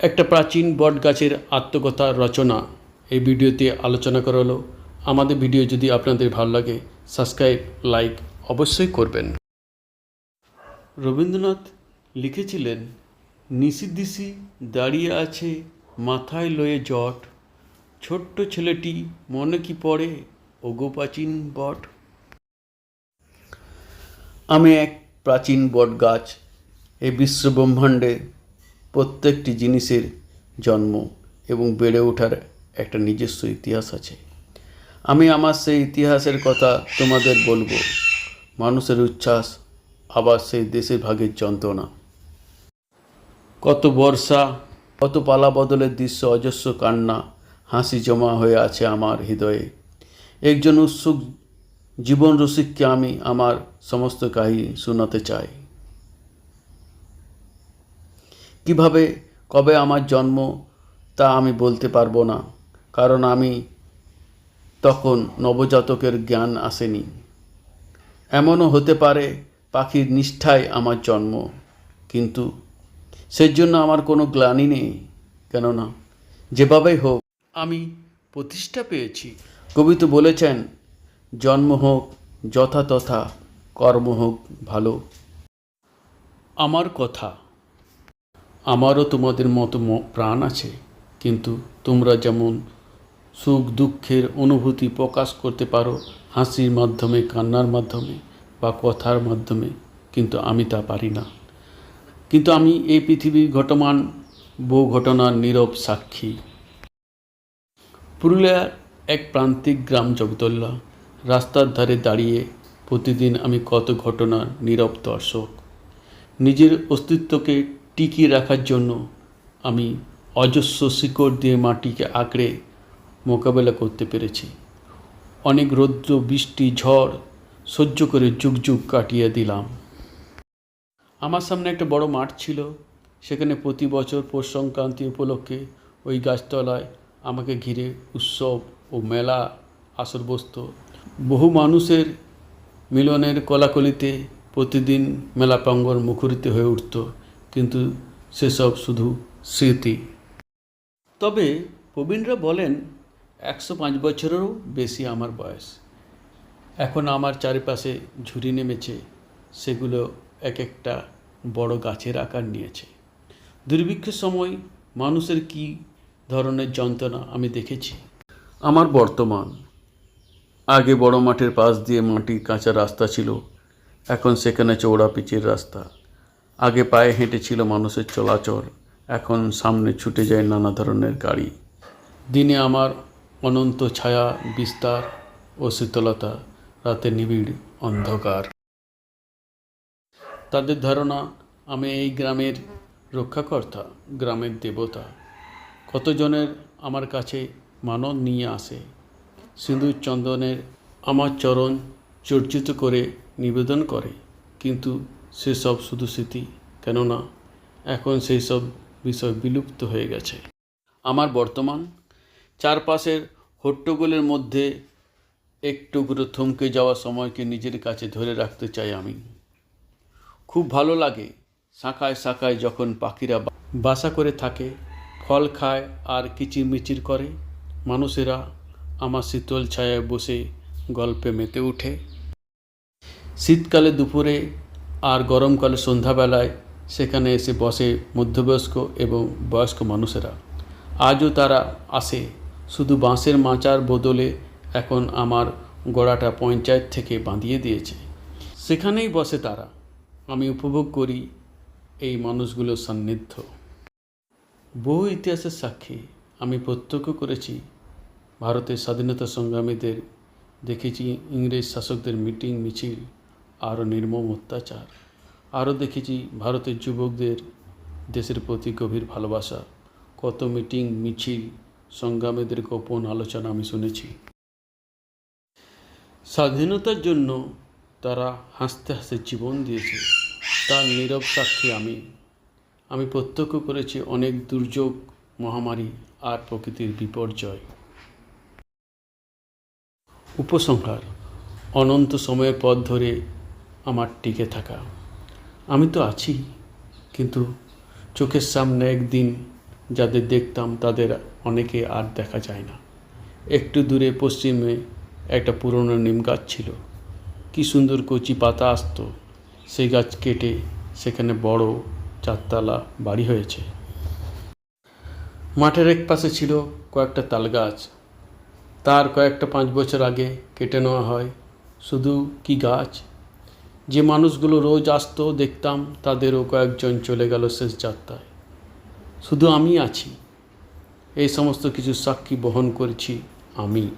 একটা প্রাচীন বট গাছের আত্মকথা রচনা। এই ভিডিওতে আলোচনা করা হলো আমাদের ভিডিও যদি আপনাদের ভালো লাগে সাবস্ক্রাইব লাইক অবশ্যই করবেন। রবীন্দ্রনাথ লিখেছিলেন নিশিদিশি দাঁড়িয়ে আছে মাথায় লয়ে জট। ছোট্ট ছেলেটি মনে কি পড়ে ওগো প্রাচীন বট? আমি এক প্রাচীন বট গাছ এই বিশ্ব ব্রহ্মাণ্ডে প্রত্যেকটি জিনিসের জন্ম এবং বেড়ে ওঠার একটা নিজস্ব ইতিহাস আছে। আমি আমার সেই ইতিহাসের কথা তোমাদের বলব। মানুষের উচ্ছ্বাস আবার সেই দেশের ভাগের যন্ত্রণা। কত বর্ষা, কত পালা বদলের দৃশ্য, অজস্র কান্না, হাসি জমা হয়ে আছে আমার হৃদয়ে। একজন উৎসুক জীবন রসিককে আমি আমার সমস্ত কাহিনী শোনাতে চাই। কীভাবে, কবে আমার জন্ম, তা আমি বলতে পারব না। কারণ আমি তখন নবজাতকের জ্ঞান আসেনি। এমনও হতে পারে পাখির নিষ্ঠায় আমার জন্ম, কিন্তু সেজন্য আমার কোনো গ্লানি নেই। কেননা, যেভাবেই হোক, আমি প্রতিষ্ঠা পেয়েছি। কবি তো বলেছেন, জন্ম হোক যথাতথা কর্ম হোক ভালো। আমার কথা আমারও তোমাদের মতো প্রাণ আছে, কিন্তু তোমরা যেমন সুখ দুঃখের অনুভূতি প্রকাশ করতে পারো হাসির মাধ্যমে, কান্নার মাধ্যমে বা কথার মাধ্যমে, কিন্তু আমি তা পারি না। কিন্তু আমি এই পৃথিবীর ঘটমান বহু ঘটনার নীরব সাক্ষী। পুরুলিয়ার এক প্রান্তিক গ্রাম জগদল্লা, রাস্তার ধারে দাঁড়িয়ে প্রতিদিন আমি কত ঘটনার নীরব দর্শক। নিজের অস্তিত্বকে টিকিয়ে রাখার জন্য আমি অজস্র শিকড় দিয়ে মাটিকে আঁকড়ে মোকাবেলা করতে পেরেছি। অনেক রৌদ্র, বৃষ্টি, ঝড় সহ্য করে যুগ যুগ কাটিয়ে দিলাম। আমার সামনে একটা বড় মাঠ ছিল। সেখানে প্রতি বছর পৌষ সংক্রান্তি উপলক্ষে ওই গাছতলায় আমাকে ঘিরে উৎসব ও মেলা আসর বসত। বহু মানুষের মিলনের কলাকলিতে প্রতিদিন মেলা প্রাঙ্গণ মুখরিত হয়ে উঠত। কিন্তু সেসব শুধু স্মৃতি। তবে প্রবীণরা বলেন, একশো পাঁচ বছরেরও বেশি আমার বয়স। এখন আমার চারিপাশে ঝুড়ি নেমেছে, সেগুলো এক একটা বড় গাছের আকার নিয়েছে। দুর্ভিক্ষের সময় মানুষের কি ধরনের যন্ত্রণা আমি দেখেছি? আমার বর্তমান। আগে বড় মাঠের পাশ দিয়ে মাটির কাঁচা রাস্তা ছিল, এখন সেখানে চৌড়া পিচের রাস্তা। আগে পায়ে হেঁটে ছিল মানুষের চলাচল, এখন সামনে ছুটে যায় নানা ধরনের গাড়ি। দিনে আমার অনন্ত ছায়া, বিস্তার ও শীতলতা, রাতে নিবিড় অন্ধকার। তাদের ধারণা, আমি এই গ্রামের রক্ষাকর্তা, গ্রামের দেবতা। কতজনের আমার কাছে মানন নিয়ে আসে। সিঁদুর চন্দনের আমার চরণ চর্চিত করে নিবেদন করে, কিন্তু সেসব শুধু স্মৃতি, কেননা এখন সেই সব বিষয় বিলুপ্ত হয়ে গেছে। আমার বর্তমান চারপাশের হট্টগোলের মধ্যে একটু করে থমকে যাওয়া সময়কে নিজের কাছে ধরে রাখতে চাই আমি। খুব ভালো লাগে শাখায় শাখায় যখন পাখিরা বাসা করে থাকে, ফল খায় আর কিচিরমিচির করে। মানুষেরা আমার শীতল ছায়ায় বসে গল্পে মেতে ওঠে। শীতকালে দুপুরে আর গরমকালে সন্ধ্যাবেলায় সেখানে এসে বসে মধ্যবয়স্ক এবং বয়স্ক মানুষেরা। আজও তারা আসে। শুধু বাঁশের মাচার বদলে এখন আমার গোড়াটা পঞ্চায়েত থেকে বাঁধিয়ে দিয়েছে। সেখানেই বসে তারা। আমি উপভোগ করি এই মানুষগুলোর সান্নিধ্য। বহু ইতিহাসের সাক্ষী। আমি প্রত্যক্ষ করেছি, ভারতের স্বাধীনতা সংগ্রামীদের, দেখেছি ইংরেজ শাসকদের মিটিং, মিছিল আরও নির্মম অত্যাচার। আরও দেখেছি ভারতের যুবকদের দেশের প্রতি গভীর ভালোবাসা। কত মিটিং, মিছিল, সংগ্রামীদের গোপন আলোচনা আমি শুনেছি। স্বাধীনতার জন্য তারা হাসতে হাসতে জীবন দিয়েছে। তার নীরব সাক্ষী আমি। আমি প্রত্যক্ষ করেছি অনেক দুর্যোগ, মহামারী আর প্রকৃতির বিপর্যয়। উপসংহার, অনন্ত সময়ের পথ ধরে আমার টিকে থাকা। আমি তো আছি, কিন্তু চোখের সামনে একদিন যাদের দেখতাম তাদের অনেকে আর দেখা যায় না। একটু দূরে পশ্চিমে একটা পুরনো নিম গাছ ছিল। কি সুন্দর কচি পাতা আসতো, সেই গাছ কেটে সেখানে বড় চারতলা বাড়ি হয়েছে। মাঠের এক পাশে ছিল কয়েকটা তাল গাছ। তার কয়েকটা পাঁচ বছর আগে কেটে নেওয়া হয়। শুধু কি গাছ যে মানুষগুলো রোজ আসতো, দেখতাম, তাদেরও কয়েকজন চলে গেল শেষ যাত্রায়। শুধু আমি আছি। এই সমস্ত কিছু সাক্ষী বহন করছি আমি।